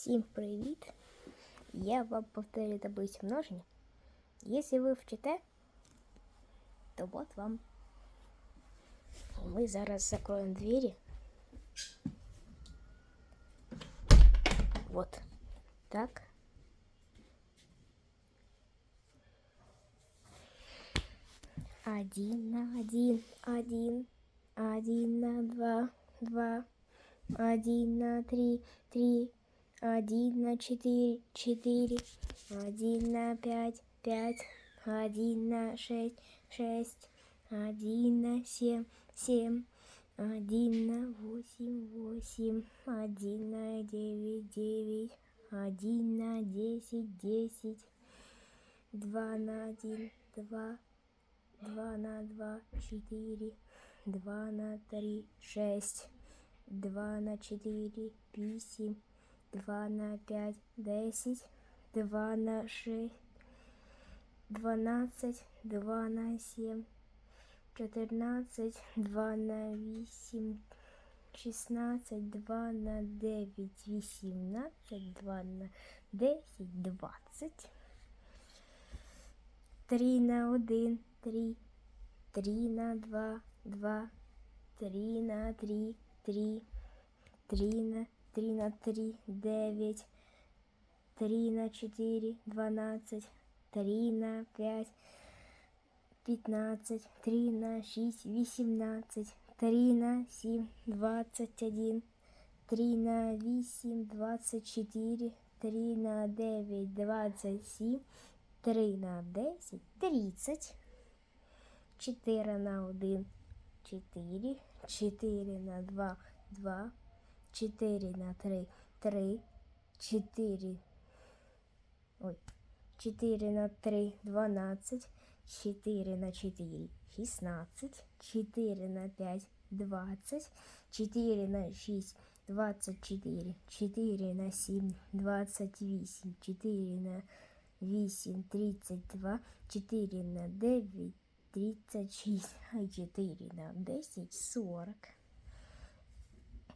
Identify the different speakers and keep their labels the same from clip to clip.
Speaker 1: Всім привіт! Я вам повторю таблицю множення. Якщо ви вчите, то от вам. Ми зараз закроємо двері. Вот. Так. Один на один, один, один на два, два, один на три, три, один на четыре, четыре, один на пять, пять, один на шесть, шесть, один на семь, семь, один на восемь, восемь, один на девять, девять, один на десять, десять, два на один, два, два на два, четыре, два на три, шесть, два на четыре, писем, 2 на 5, 10, 2 на 6, 12, 2 на 7, 14, 2 на 8, 16, 2 на 9, 18, 2 на 10, 20, 3 на 1, 3, 3 на 2, 2, 3 на 3, 3, 3 на три на три, девять, три на четыре, двенадцать, три на пять, пятнадцать, три на шесть, восемнадцать, три на семь, двадцать один, три на восемь, двадцать четыре, три на девять, двадцать семь, три на десять, тридцать, четыре на один, четыре, четыре на два, два, четыре на три, три, четыре, ой, четыре на три, двенадцать, четыре на четыре, шестнадцать, четыре на пять, двадцать, четыре на шесть, двадцать четыре, четыре на семь, двадцать восемь, четыре на восемь, тридцать два, четыре на девять, тридцать шесть, а четыре на десять, сорок.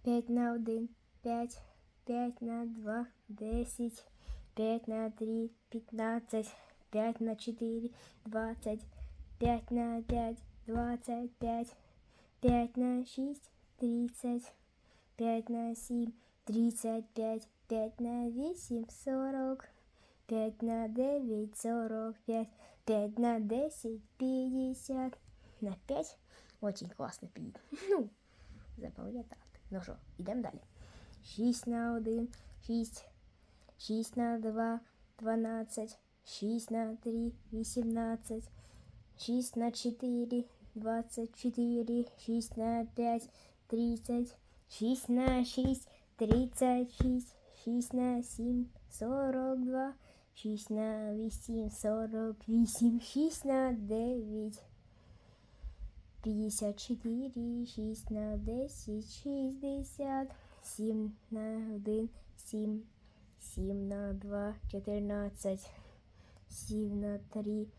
Speaker 1: П'ять на один, п'ять, п'ять на два, десять, п'ять на три, пятнадцать, п'ять на четыре, двадцать, п'ять на пять, двадцать пять, п'ять на шесть, тридцать, п'ять на семь, тридцать пять, п'ять на восемь, сорок, п'ять на девять, сорок пять, п'ять на десять, пятьдесят, на пять. Очень классно пить. Ну, запам'ятати. Ну що, йдемо далі. Шість на один, шість, шість на два, дванадцять, шість на три, вісімнадцять, шість на чотири, двадцять чотири, шість на п'ять, тридцять, шість на шість, тридцять шість, шість на сім, сорок два, шість на вісім, сорок вісім, шість на дев'ять. Пятьдесят четыре, шесть на десять, шестьдесят, семь на один, семь, семь на два, четырнадцать, семь на три,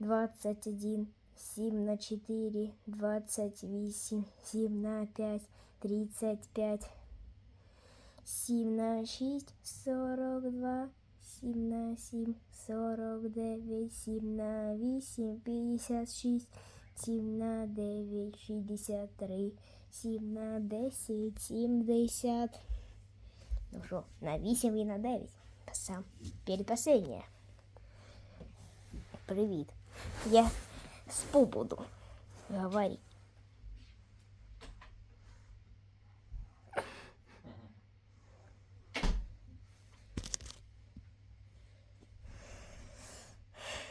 Speaker 1: двадцать один, семь на четыре, двадцать восемь, семь на пять, тридцать пять, семь на шесть, сорок два, семь на семь, сорок девять, семь на восемь, пятьдесят шесть, Сім на дев'ять, шістдесят три, сім на десять, сімдесят. Ну що, на вісім і на дев'ять. Сам передпоследнее. Привіт. Я спу буду. Говори.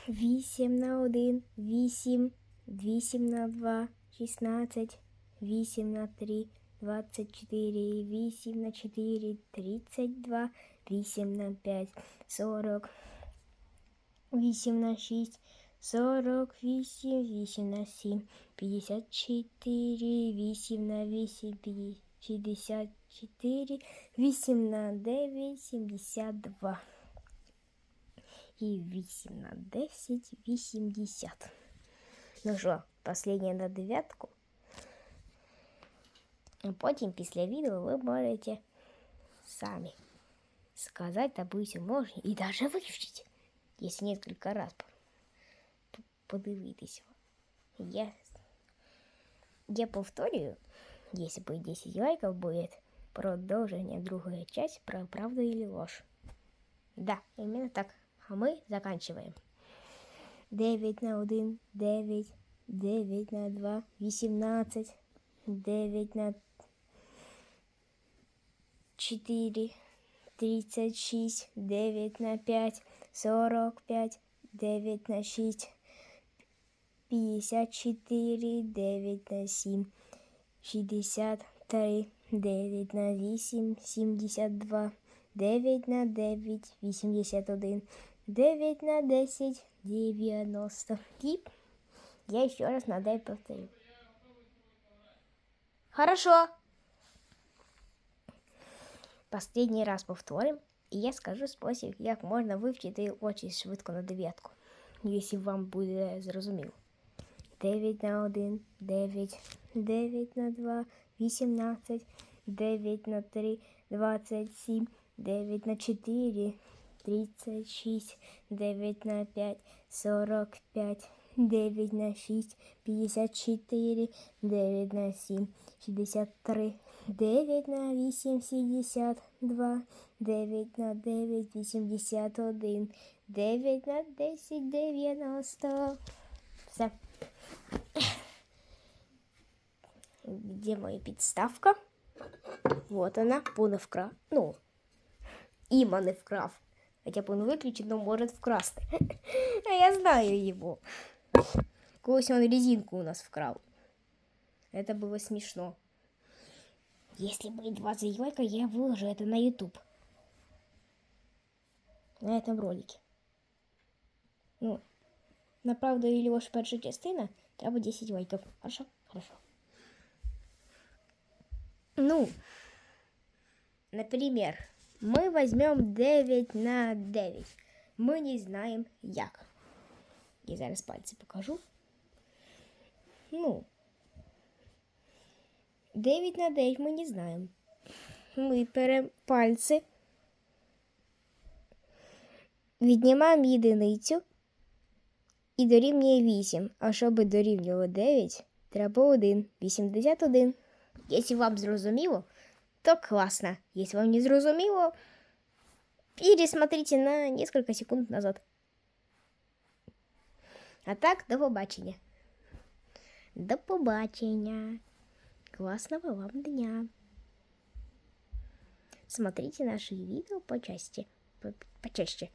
Speaker 1: Вісім на один, вісім. 8 на 2, 16, 8 на 3, 24, 8 на 4, 32, 8 на 5, 40, 8 на 6, 48, 8 на 7, 54, 8 на 8, 64, 8 на 9, 72. И 8 на 10, 80. Ну що, последнє на дев'ятку. А потім після відео ви можете самі сказать таблицю можно и даже выучить, если несколько раз по- по- подивитися. Я, я повторюю, если будет 10 лайков, будет продолжение другая часть про правду или ложь. Да, именно так. А мы заканчиваем. 9 на 1, 9, 9 на 2, 18, 9 на 4, 36, 9 на 5, 45, 9 на 6, 54, 9 на 7, 63, 9 на 8, 72, 9 на 9, 81, 9 на 10, 90. И я еще раз на 9 повторю. Хорошо. Последній раз повторим, і я скажу спосіб, як можна вивчити очі швидко на дев'ятку, якщо вам буде зрозуміло. 9 на 1, 9, 9 на 2, 18, 9 на 3, 27, 9 на 4, 36, 9 на 5, 45, 9 на 6, 54, 9 на 7, 63, 9 на 8, 72, 9 на 9, 81, 9 на 10, 90. Все. Где моя подставка? Вот она, он вкрав. Ну, Има не вкрав. Хотя б он выключен, но может вкрасть. А я знаю его. Колись он резинку у нас вкрал. Это было смешно. Если будет 20 лайков, я выложу это на YouTube. На этом ролике. Ну, на правду или ложь перша частина треба 10 лайков. Хорошо? Хорошо. Ну, например, мы возьмем 9 на 9. Мы не знаем як. Я зараз пальці покажу. Ну, 9 на 9 ми не знаємо. Ми беремо пальці, віднімаємо єдиницю і дорівнює 8. А щоб дорівнювало 9, треба 1. 81. Якщо вам зрозуміло, то классно. Если вам не зрозуміло, пересмотрите на несколько секунд назад. А так, до побачення. До побачення. Классного вам дня. Смотрите наши видео по части. По- Почаще.